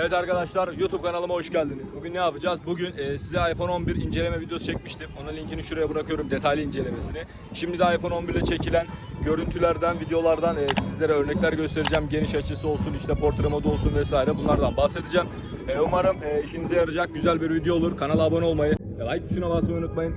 Evet arkadaşlar YouTube kanalıma hoş geldiniz. Bugün ne yapacağız? Bugün e, size iPhone 11 inceleme videosu çekmiştim. Onun linkini şuraya bırakıyorum detaylı incelemesini. Şimdi de iPhone 11 ile çekilen görüntülerden, videolardan e, sizlere örnekler göstereceğim. Geniş açısı olsun, işte portre modu olsun vesaire bunlardan bahsedeceğim. E, umarım e, işinize yarayacak güzel bir video olur. Kanala abone olmayı, e, like tuşuna basmayı unutmayın.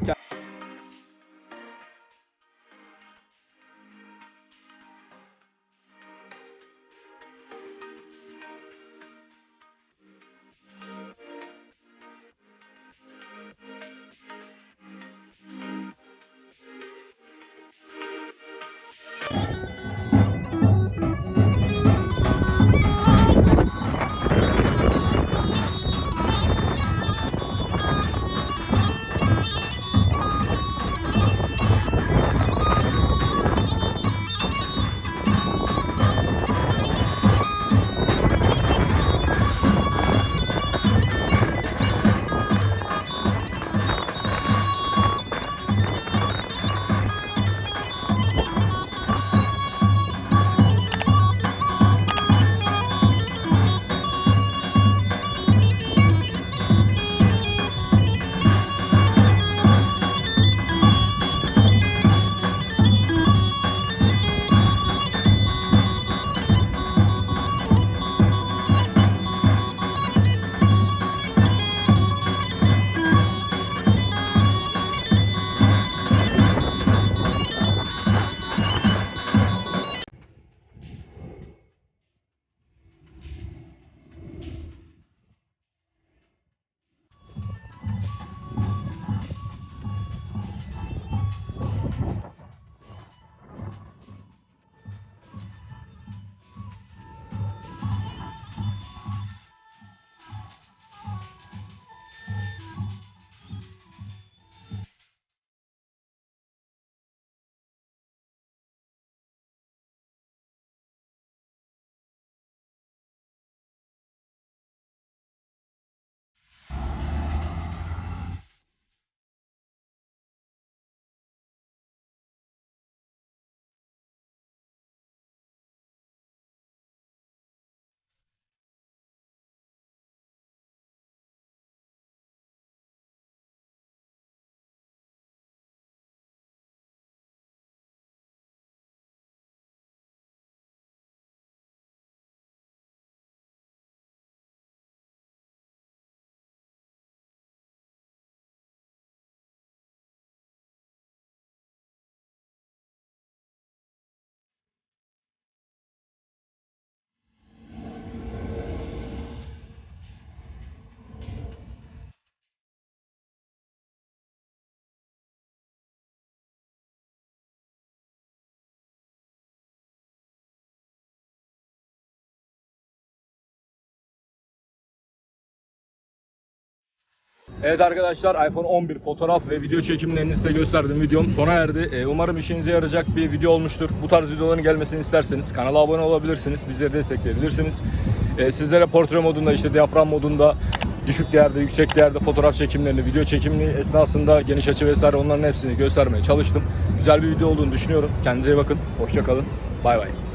Evet arkadaşlar iPhone 11 fotoğraf ve video çekimlerini size gösterdim videom sona erdi. Ee, umarım işinize yarayacak bir video olmuştur. Bu tarz videoların gelmesini isterseniz kanala abone olabilirsiniz. Bizleri destekleyebilirsiniz. Ee, sizlere portre modunda işte diyafram modunda düşük değerde yüksek değerde fotoğraf çekimlerini video çekimini esnasında geniş açı vesaire onların hepsini göstermeye çalıştım. Güzel bir video olduğunu düşünüyorum. Kendinize iyi bakın. Hoşçakalın. Bay bay.